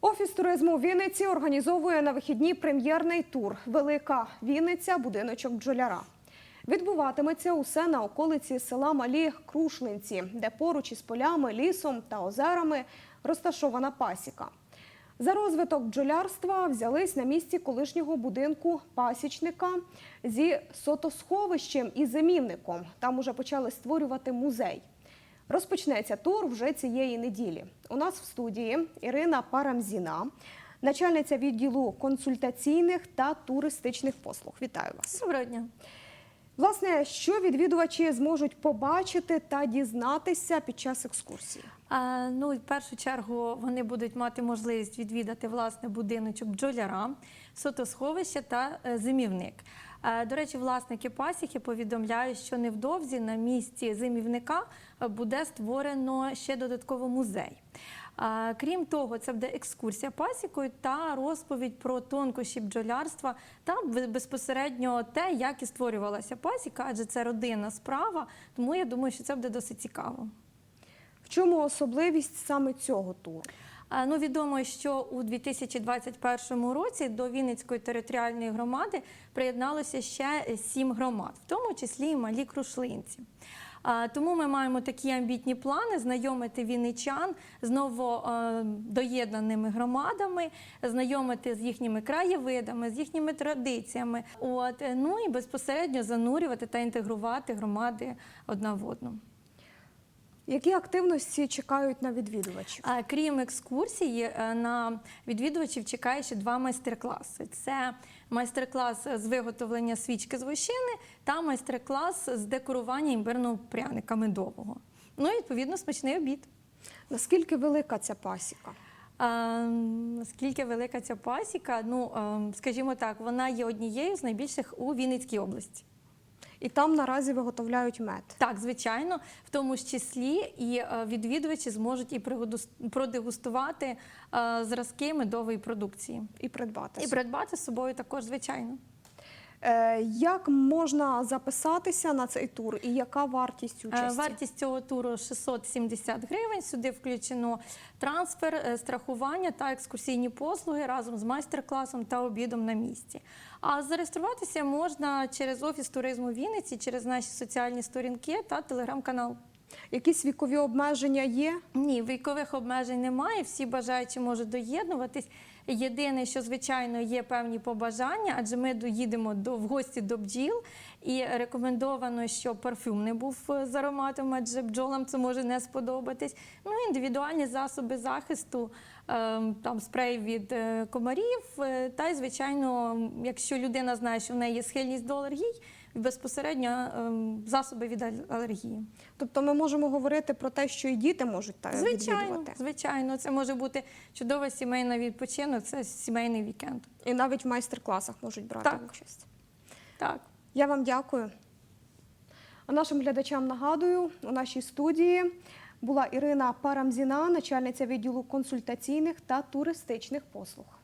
Офіс туризму Вінниці організовує на вихідні прем'єрний тур Велика Вінниця, будиночок бджоляра. Відбуватиметься усе на околиці села Малі Крушлинці, де поруч із полями, лісом та озерами розташована пасіка. За розвиток бджолярства взялись на місці колишнього будинку пасічника зі сотосховищем і зимівником. Там уже почали створювати музей. Розпочнеться тур вже цієї неділі. У нас в студії Ірина Парамзіна, начальниця відділу консультаційних та туристичних послуг. Вітаю вас. Доброго дня. Власне, що відвідувачі зможуть побачити та дізнатися під час екскурсії? А, ну, в першу чергу вони будуть мати можливість відвідати власне будиночок бджоляра, сотосховище та е, зимівник. Е, До речі, власники пасіки повідомляють, що невдовзі на місці зимівника е, буде створено ще додатково музей. Крім того, це буде екскурсія пасікою та розповідь про тонкощі бджолярства та безпосередньо те, як і створювалася пасіка, адже це родинна справа. Тому я думаю, що це буде досить цікаво. В чому особливість саме цього туру? Ну, відомо, що у 2021 році до Вінницької територіальної громади приєдналося ще сім громад, в тому числі і малі крушлинці. Тому ми маємо такі амбітні плани знайомити вінничан з новодоєднаними громадами, знайомити з їхніми краєвидами, з їхніми традиціями. От ну і безпосередньо занурювати та інтегрувати громади одна в одну. Які активності чекають на відвідувачів? Крім екскурсії, е, на відвідувачів чекає ще два майстер-класи: це майстер-клас з виготовлення свічки з вощини та майстер-клас з декорування імбирного пряника медового. Ну і відповідно смачний обід. Наскільки велика ця пасіка? А, Скільки велика ця пасіка? Ну е, скажімо так, вона є однією з найбільших у Вінницькій області. І там наразі виготовляють мед. Так, звичайно, в тому ж числі і е, відвідувачі зможуть і продегустувати е, зразки медової продукції. І придбати. І придбати з собою також, звичайно. Е, як можна записатися на цей тур і яка вартість Е, участі? Вартість цього туру 670 гривень. Сюди включено трансфер, е, страхування та екскурсійні послуги разом з майстер-класом та обідом на місці. А зареєструватися можна через офіс туризму Вінниці, через наші соціальні сторінки та телеграм-канал. Якісь вікові обмеження є? Ні, вікових обмежень немає. Всі бажаючі можуть доєднуватись. Єдине, що звичайно є певні побажання, адже ми доїдемо до в гості до бджіл, і рекомендовано, щоб парфюм не був е, з ароматом, адже бджолам це може не сподобатись. Ну індивідуальні засоби захисту, е, там спрей від е, комарів. е, Та й звичайно, якщо людина знає, що в неї є схильність до алергій, безпосередньо е, засоби від алергії. Тобто ми можемо говорити про те, що і діти можуть та Звичайно, відвідувати. звичайно, це може бути чудова сімейна відпочинок, це сімейний вікенд. І навіть в майстер-класах можуть брати Так. участь. Так. Я вам дякую. А нашим глядачам нагадую, у нашій студії була Ірина Парамзіна, начальниця відділу консультаційних та туристичних послуг.